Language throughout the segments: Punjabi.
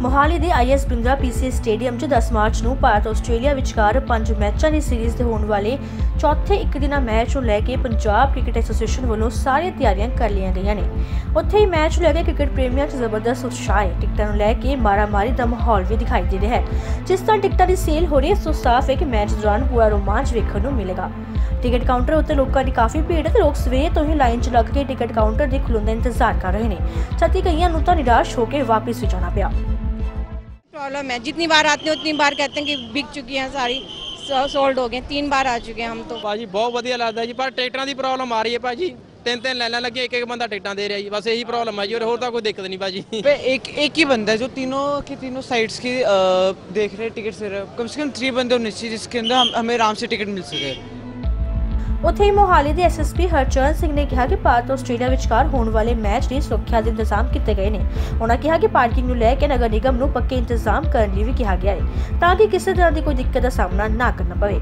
ਮੋਹਾਲੀ ਦੇ ਆਈਐਸ ਬਿੰਦਰਾ ਪੀਸੀ ਸਟੇਡੀਅਮ 'ਚ 10 ਮਾਰਚ ਨੂੰ ਭਾਰਤ ਆਸਟ੍ਰੇਲੀਆ ਵਿਚਕਾਰ ਪੰਜ ਮੈਚਾਂ ਦੀ ਸੀਰੀਜ਼ ਦੇ ਹੋਣ ਵਾਲੇ ਚੌਥੇ ਇੱਕ ਦਿਨਾ ਮੈਚ ਨੂੰ ਲੈ ਕੇ ਪੰਜਾਬ ਕ੍ਰਿਕਟ ਐਸੋਸੀਏਸ਼ਨ ਵੱਲੋਂ ਸਾਰੀਆਂ ਤਿਆਰੀਆਂ ਕਰ ਲਈਆਂ ਗਈਆਂ ਨੇ। ਉੱਥੇ ਹੀ ਮੈਚ ਨੂੰ ਲੈ ਕੇ ਕ੍ਰਿਕਟ ਪ੍ਰੇਮੀਆਂ 'ਚ ਜ਼ਬਰਦਸਤ ਉਤਸ਼ਾਹ ਹੈ। ਟਿਕਟਾਂ ਨੂੰ ਲੈ ਕੇ ਮਾਰਾਮਾਰੀ ਦਾ ਮਾਹੌਲ ਵੀ ਦਿਖਾਈ ਦੇ ਰਿਹਾ ਹੈ। ਜਿਸ ਤਰ੍ਹਾਂ ਟਿਕਟਾਂ ਦੀ ਸੇਲ ਹੋ ਰਹੀ ਹੈ, ਸੋ ਸਾਫ਼ ਹੈ ਕਿ ਮੈਚ ਦੌਰਾਨ ਪੂਰਾ ਰੋਮਾਂਚ ਵੇਖਣ ਨੂੰ ਮਿਲੇਗਾ। ਟਿਕਟ ਕਾਊਂਟਰ ਉੱਤੇ ਲੋਕਾਂ ਦੀ ਕਾਫੀ ਭੀੜ ਹੈ ਤੇ ਲੋਕ ਸਵੇਰ ਤੋਂ ਹੀ ਲਾਈਨ 'ਚ ਲੱਗ ਕੇ ਟਿਕਟ ਕਾਊਂਟਰ ਦੇ ਖੁੱਲ੍ਹਣ ਦਾ ਇੰਤਜ਼ਾਰ ਕਰ ਰਹੇ ਨੇ। ਸਾਥ ਕਈਆਂ ਨੂੰ ਤਾਂ ਨਿਰਾਸ਼ ਹੋ ਕੇ ਵਾਪਸ ਵੀ ਜਾਣਾ ਪਿਆ। प्रॉब्लम है जितनी बार आते हैं उतनी बार कहते हैं कि बिक चुकी हैं सारी सोल्ड हो गए तीन बार आ चुके हैं हम तो ਭਾਜੀ ਬਹੁਤ ਵਧੀਆ ਲੱਗਦਾ ਜੀ ਪਰ ਟਿਕਟਾਂ ਦੀ ਪ੍ਰੋਬਲਮ ਆ ਰਹੀ ਹੈ ਭਾਜੀ ਤਿੰਨ ਤਿੰਨ ਲਾਈਨਾਂ ਲੱਗੀਆਂ ਇੱਕ ਇੱਕ ਬੰਦਾ ਟਿਕਟਾਂ ਦੇ ਰਿਹਾ ਜੀ ਬਸ ਇਹੀ ਪ੍ਰੋਬਲਮ ਹੈ ਜੀ ਔਰ ਹੋਰ ਤਾਂ ਕੋਈ ਦਿੱਕਤ ਨਹੀਂ ਭਾਜੀ पे एक एक ही बंदा है जो तीनों की तीनों साइड्स की अ, देख रहे टिकट से रहे कम से कम थ्री बंदे होने चाहिए जिसके अंदर हम, हमें आराम से टिकट मिल सके ਉੱਥੇ ਹੀ ਮੋਹਾਲੀ ਦੇ ਐਸਐਸਪੀ ਹਰਚਰਨ ਸਿੰਘ ਨੇ ਕਿਹਾ ਕਿ ਭਾਰਤ ਆਸਟ੍ਰੇਲੀਆ ਵਿਚਕਾਰ ਹੋਣ ਵਾਲੇ ਮੈਚ ਲਈ ਸੁਰੱਖਿਆ ਦੇ ਇੰਤਜ਼ਾਮ ਕੀਤੇ ਗਏ ਨੇ। ਉਹਨਾਂ ਕਿਹਾ ਕਿ ਪਾਰਕਿੰਗ ਨੂੰ ਲੈ ਕੇ ਨਗਰ ਨਿਗਮ ਨੂੰ ਪੱਕੇ ਇੰਤਜ਼ਾਮ ਕਰਨ ਲਈ ਵੀ ਕਿਹਾ ਗਿਆ ਹੈ ਤਾਂ ਕਿ ਕਿਸੇ ਤਰ੍ਹਾਂ ਦੀ ਕੋਈ ਦਿੱਕਤ ਦਾ ਸਾਹਮਣਾ ਨਾ ਕਰਨਾ ਪਵੇ।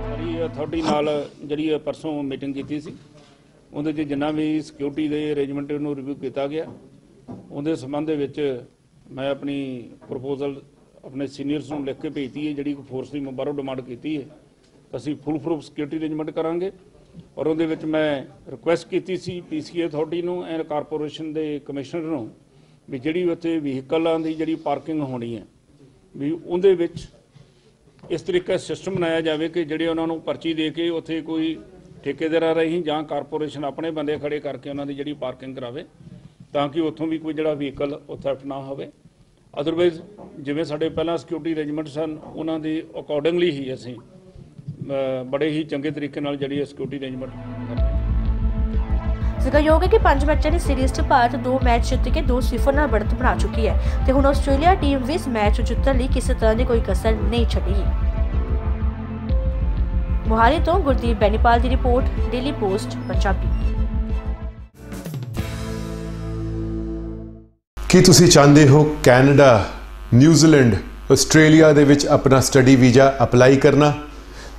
ਸਾਰੀ ਅਥਾਰਟੀ ਨਾਲ ਜਿਹੜੀ ਇਹ ਪਰਸੋਂ ਮੀਟਿੰਗ ਕੀਤੀ ਸੀ, ਉਹਦੇ 'ਚ ਜਿੰਨਾ ਵੀ ਸਿਕਿਉਰਿਟੀ ਦੇ ਅਰੇਂਜਮੈਂਟ ਨੂੰ ਰਿਵਿਊ ਕੀਤਾ ਗਿਆ, ਉਹਦੇ ਸੰਬੰਧ ਦੇ ਵਿੱਚ ਮੈਂ ਆਪਣੀ ਪ੍ਰਪੋਜ਼ਲ ਆਪਣੇ ਸੀਨੀਅਰਸ ਨੂੰ ਲਿਖ ਕੇ ਭੇਜਤੀ ਹੈ, ਜਿਹੜੀ ਕੋਈ ਫੋਰਸ ਦੀ ਬਾਹਰੋਂ ਡਿਮਾਂਡ ਕੀਤੀ ਹੈ। ਤਾਂ ਅਸੀਂ ਫੁੱਲ ਪ੍ਰੂਫ ਸਿਕਿਉਰਿਟੀ ਅਰੇਂਜਮੈਂਟ ਕਰਾਂਗੇ ਔਰ ਉਹਦੇ ਵਿੱਚ ਮੈਂ ਰਿਕੁਐਸਟ ਕੀਤੀ ਸੀ ਪੀਸੀਏ ਅਥਾਰਟੀ ਨੂੰ ਐਂਡ ਕਾਰਪੋਰੇਸ਼ਨ ਦੇ ਕਮਿਸ਼ਨਰ ਨੂੰ ਵੀ ਜਿਹੜੀ ਉੱਥੇ ਵਹੀਕਲਾਂ ਦੀ ਜਿਹੜੀ ਪਾਰਕਿੰਗ ਹੋਣੀ ਹੈ, ਵੀ ਉਹਦੇ ਵਿੱਚ ਇਸ ਤਰੀਕੇ ਸਿਸਟਮ ਬਣਾਇਆ ਜਾਵੇ ਕਿ ਜਿਹੜੇ ਉਹਨਾਂ ਨੂੰ ਪਰਚੀ ਦੇ ਕੇ ਉੱਥੇ ਕੋਈ ਠੇਕੇਦਾਰਾਂ ਰਾਹੀਂ ਜਾਂ ਕਾਰਪੋਰੇਸ਼ਨ ਆਪਣੇ ਬੰਦੇ ਖੜੇ ਕਰਕੇ ਉਹਨਾਂ ਦੀ ਜਿਹੜੀ ਪਾਰਕਿੰਗ ਕਰਾਵੇ, ਤਾਂ ਕਿ ਉੱਥੋਂ ਵੀ ਕੋਈ ਜਿਹੜਾ ਵਹੀਕਲ ਉੱਥੇ ਨਾ ਹੋਵੇ। ਅਦਰਵਾਈਜ਼ ਜਿਵੇਂ ਸਾਡੇ ਪਹਿਲਾਂ ਸਿਕਿਉਰਿਟੀ ਅਰੇਂਜਮੈਂਟ ਸਨ, ਉਹਨਾਂ ਦੇ ਅਕੋਰਡਿੰਗਲੀ ਹੀ ਅਸੀਂ ਬੜੇ ਹੀ ਚੰਗੇ ਤਰੀਕੇ ਨਾਲ ਜਿਹੜੀ ਸਿਕਿਉਰਿਟੀ ਅਰੇਂਜਮੈਂਟ ਜ਼ਿਕਰਯੋਗ ਹੈ ਕਿ ਪੰਜ ਮੈਚਾਂ ਦੀ ਸੀਰੀਜ਼ 'ਚ ਭਾਰਤ ਦੋ ਮੈਚ ਜਿੱਤ ਕੇ ਦੋ ਸਿਫਰ ਨਾਲ ਬੜਤ ਬਣਾ ਚੁੱਕੀ ਹੈ ਤੇ ਹੁਣ ਆਸਟ੍ਰੇਲੀਆ ਟੀਮ ਵੀ ਇਸ ਮੈਚ ਜਿੱਤਣ ਲਈ ਕਿਸੇ ਤਰ੍ਹਾਂ ਦੀ ਕੋਈ ਕਸਰ ਨਹੀਂ ਛੱਡੇਗੀ ਮੋਹਾਲੀ ਤੋਂ ਗੁਰਦੀਪ ਬੈਨੀਪਾਲ ਦੀ ਰਿਪੋਰਟ ਡੇਲੀ ਪੋਸਟ ਪੰਜਾਬੀ ਕੀ ਤੁਸੀਂ ਚਾਹੁੰਦੇ ਹੋ ਕੈਨੇਡਾ ਨਿਊਜ਼ੀਲੈਂਡ ਆਸਟ੍ਰੇਲੀਆ ਦੇ ਵਿੱਚ ਆਪਣਾ ਸਟੱਡੀ ਵੀਜ਼ਾ ਅਪਲਾਈ ਕਰਨਾ?